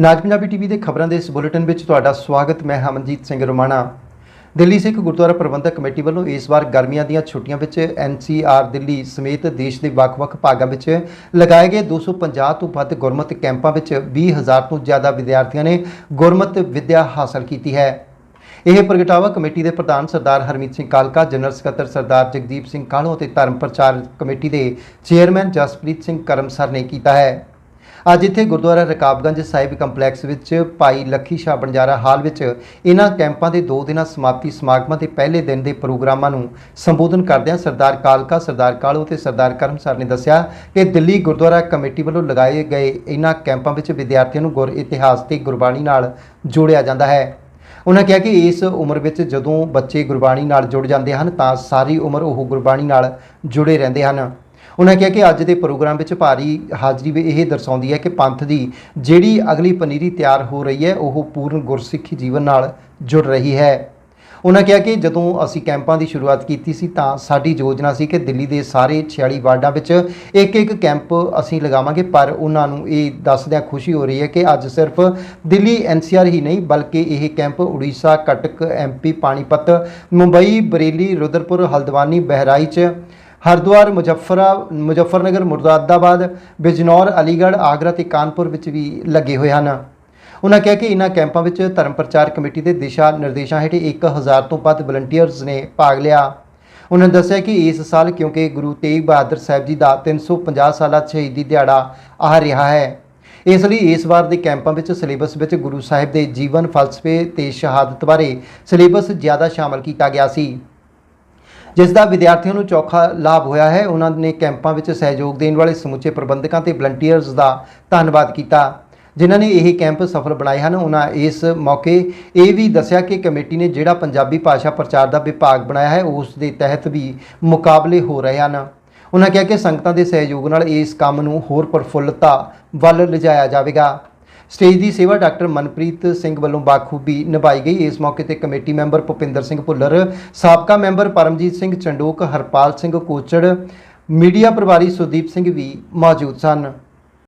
ਨਾਜ Punjabi TV ਦੇ ਖਬਰਾਂ ਦੇ ਇਸ ਬੁਲੇਟਿਨ ਵਿੱਚ ਤੁਹਾਡਾ ਸਵਾਗਤ, ਮੈਂ ਹਮਨਜੀਤ ਸਿੰਘ ਰੋਮਾਣਾ। ਦਿੱਲੀ ਸਿੱਖ ਗੁਰਦੁਆਰਾ ਪ੍ਰਬੰਧਕ ਕਮੇਟੀ ਵੱਲੋਂ ਇਸ ਵਾਰ ਗਰਮੀਆਂ ਦੀਆਂ ਛੁੱਟੀਆਂ ਵਿੱਚ ਐਨਸੀਆਰ ਦਿੱਲੀ ਸਮੇਤ ਦੇਸ਼ ਦੇ ਵੱਖ-ਵੱਖ ਭਾਗਾਂ ਵਿੱਚ ਲਗਾਏ ਗਏ 250 ਤੋਂ ਵੱਧ ਗੁਰਮਤਿ ਕੈਂਪਾਂ ਵਿੱਚ 20000 ਤੋਂ ਜ਼ਿਆਦਾ ਵਿਦਿਆਰਥੀਆਂ ਨੇ ਗੁਰਮਤਿ ਵਿੱਦਿਆ ਹਾਸਲ ਕੀਤੀ ਹੈ। ਇਹ ਪ੍ਰਗਟਾਵਾ ਕਮੇਟੀ ਦੇ ਪ੍ਰਧਾਨ ਸਰਦਾਰ ਹਰਮੀਤ ਸਿੰਘ ਕਾਲਕਾ, ਜਨਰਲ ਸਕੱਤਰ ਸਰਦਾਰ ਜਗਦੀਪ ਸਿੰਘ ਕਾਹਲੋਂ ਅਤੇ ਧਰਮ ਪ੍ਰਚਾਰ ਕਮੇਟੀ ਦੇ ਚੇਅਰਮੈਨ ਜਸਪ੍ਰੀਤ ਸਿੰਘ ਕਰਮਸਰ ਨੇ ਕੀਤਾ ਹੈ। ਅੱਜ ਇੱਥੇ ਗੁਰਦੁਆਰਾ ਰਕਾਬਗੰਜ ਸਾਹਿਬ ਕੰਪਲੈਕਸ ਵਿੱਚ ਭਾਈ ਲੱਖੀ ਸ਼ਾਹ ਬੰਜਾਰਾ ਹਾਲ ਵਿੱਚ ਇਹਨਾਂ ਕੈਂਪਾਂ ਦੇ 2 ਦਿਨਾਂ ਸਮਾਪਤੀ ਸਮਾਗਮਾਂ ਦੇ ਪਹਿਲੇ ਦਿਨ ਦੇ ਪ੍ਰੋਗਰਾਮਾਂ ਨੂੰ ਸੰਬੋਧਨ ਕਰਦਿਆਂ ਸਰਦਾਰ ਕਾਲਕਾ, ਸਰਦਾਰ ਕਾਲੂ ਤੇ ਸਰਦਾਰ ਕਰਮਸਰ ਨੇ ਦੱਸਿਆ ਕਿ ਦਿੱਲੀ ਗੁਰਦੁਆਰਾ ਕਮੇਟੀ ਵੱਲੋਂ ਲਗਾਏ ਗਏ ਇਹਨਾਂ ਕੈਂਪਾਂ ਵਿੱਚ ਵਿਦਿਆਰਥੀਆਂ ਨੂੰ ਗੁਰ ਇਤਿਹਾਸ ਤੇ ਗੁਰਬਾਣੀ ਨਾਲ ਜੋੜਿਆ ਜਾਂਦਾ ਹੈ। ਉਹਨਾਂ ਕਿਹਾ ਕਿ ਇਸ ਉਮਰ ਵਿੱਚ ਜਦੋਂ ਬੱਚੇ ਗੁਰਬਾਣੀ ਨਾਲ ਜੁੜ ਜਾਂਦੇ ਹਨ ਤਾਂ ਸਾਰੀ ਉਮਰ ਉਹ ਗੁਰਬਾਣੀ ਨਾਲ ਜੁੜੇ ਰਹਿੰਦੇ ਹਨ। ਉਹਨਾਂ ਕਿਹਾ ਕਿ ਅੱਜ ਦੇ ਪ੍ਰੋਗਰਾਮ ਵਿੱਚ ਭਾਰੀ ਹਾਜ਼ਰੀ ਵੀ ਇਹ ਦਰਸਾਉਂਦੀ ਹੈ ਕਿ ਪੰਥ ਦੀ ਜਿਹੜੀ ਅਗਲੀ ਪਨੀਰੀ ਤਿਆਰ ਹੋ ਰਹੀ ਹੈ, ਉਹ ਪੂਰਨ ਗੁਰਸਿੱਖੀ ਜੀਵਨ ਨਾਲ ਜੁੜ ਰਹੀ ਹੈ। ਉਹਨਾਂ ਕਿਹਾ ਕਿ ਜਦੋਂ ਅਸੀਂ ਕੈਂਪਾਂ ਦੀ ਸ਼ੁਰੂਆਤ ਕੀਤੀ ਸੀ ਤਾਂ ਸਾਡੀ ਯੋਜਨਾ ਸੀ ਕਿ ਦਿੱਲੀ ਦੇ ਸਾਰੇ 46 ਵਾਰਡਾਂ ਵਿੱਚ ਇੱਕ ਇੱਕ ਕੈਂਪ ਅਸੀਂ ਲਗਾਵਾਂਗੇ, ਪਰ ਉਹਨਾਂ ਨੂੰ ਇਹ ਦੱਸਦਿਆਂ ਖੁਸ਼ੀ ਹੋ ਰਹੀ ਹੈ ਕਿ ਅੱਜ ਸਿਰਫ ਦਿੱਲੀ ਐਨਸੀਆਰ ਹੀ ਨਹੀਂ, ਬਲਕਿ ਇਹ ਕੈਂਪ ਉੜੀਸਾ, ਕਟਕ ਐਮਪੀ ਪਾਣੀਪਤ, ਮੁੰਬਈ, ਬਰੇਲੀ, ਰੁਦਰਪੁਰ, ਹਲਦਵਾਨੀ, ਬਹਿਰਾਈਚ ਹਰਿਦੁਆਰ, ਮੁਜ਼ੱਫਰਾ, ਮੁਜ਼ੱਫਰਨਗਰ ਮੁਰਦਾਬਾਦ ਬਿਜਨੌਰ, ਅਲੀਗੜ੍ਹ, ਆਗਰਾ ਤੇ ਕਾਨਪੁਰ ਵਿੱਚ ਵੀ ਲੱਗੇ ਹੋਏ ਹਨ। ਉਹਨਾਂ ਕਿਹਾ ਕਿ ਇਹਨਾਂ ਕੈਂਪਾਂ ਵਿੱਚ ਧਰਮ ਪ੍ਰਚਾਰ ਕਮੇਟੀ ਦੇ ਦਿਸ਼ਾ ਨਿਰਦੇਸ਼ਾਂ ਹੇਠ 1000 ਤੋਂ ਵੱਧ ਵਲੰਟੀਅਰਸ ਨੇ ਭਾਗ ਲਿਆ। ਉਹਨਾਂ ਨੇ ਦੱਸਿਆ ਕਿ ਇਸ ਸਾਲ ਕਿਉਂਕਿ ਗੁਰੂ ਤੇਗ ਬਹਾਦਰ ਸਾਹਿਬ ਜੀ ਦਾ 350 ਸਾਲਾ ਸ਼ਹੀਦੀ ਦਿਹਾੜਾ ਆ ਰਿਹਾ ਹੈ। ਇਸ ਲਈ ਇਸ ਵਾਰ ਦੇ ਕੈਂਪਾਂ ਵਿੱਚ ਸਿਲੇਬਸ ਵਿੱਚ ਗੁਰੂ ਸਾਹਿਬ ਦੇ ਜੀਵਨ ਫਲਸਫੇ ਤੇ ਸ਼ਹਾਦਤ ਬਾਰੇ ਸਿਲੇਬਸ ਜ਼ਿਆਦਾ ਸ਼ਾਮਲ ਕੀਤਾ ਗਿਆ ਸੀ। ਜਿਸ ਦਾ ਵਿਦਿਆਰਥੀਆਂ ਨੂੰ ਚੌਖਾ ਲਾਭ ਹੋਇਆ ਹੈ, ਉਹਨਾਂ ਨੇ ਕੈਂਪਾਂ ਵਿੱਚ ਸਹਿਯੋਗ ਦੇਣ ਵਾਲੇ ਸਮੁੱਚੇ ਪ੍ਰਬੰਧਕਾਂ ਤੇ ਵਲੰਟੀਅਰਸ ਦਾ ਧੰਨਵਾਦ ਕੀਤਾ। ਜਿਨ੍ਹਾਂ ਨੇ ਇਹ ਕੈਂਪ ਸਫਲ ਬਣਾਏ ਹਨ, ਉਹਨਾਂ ਇਸ ਮੌਕੇ ਇਹ ਵੀ ਦੱਸਿਆ ਕਿ ਕਮੇਟੀ ਨੇ ਜਿਹੜਾ ਪੰਜਾਬੀ ਭਾਸ਼ਾ ਪ੍ਰਚਾਰ ਦਾ ਵਿਭਾਗ ਬਣਾਇਆ ਹੈ, ਉਸ ਦੇ ਤਹਿਤ ਵੀ ਮੁਕਾਬਲੇ ਹੋ ਰਹੇ ਹਨ। ਉਹਨਾਂ ਕਿਹਾ ਕਿ ਸੰਗਤਾਂ ਦੇ ਸਹਿਯੋਗ ਨਾਲ ਇਸ ਕੰਮ ਨੂੰ ਹੋਰ ਪ੍ਰਫੁੱਲਤਾ ਵੱਲ ਲਿਜਾਇਆ ਜਾਵੇਗਾ। ਸਟੇਜ ਦੀ ਸੇਵਾ ਡਾਕਟਰ ਮਨਪ੍ਰੀਤ ਸਿੰਘ ਵੱਲੋਂ ਬਾਖੂਬੀ ਨਿਭਾਈ ਗਈ। ਇਸ ਮੌਕੇ ਤੇ ਕਮੇਟੀ ਮੈਂਬਰ ਭੁਪਿੰਦਰ ਸਿੰਘ ਭੁੱਲਰ, ਸਾਬਕਾ ਮੈਂਬਰ ਪਰਮਜੀਤ ਸਿੰਘ ਚੰਡੋਕ, ਹਰਪਾਲ ਸਿੰਘ ਕੋਚੜ, ਮੀਡੀਆ ਪ੍ਰਭਾਰੀ ਸੁਦੀਪ ਸਿੰਘ ਵੀ ਮੌਜੂਦ ਸਨ।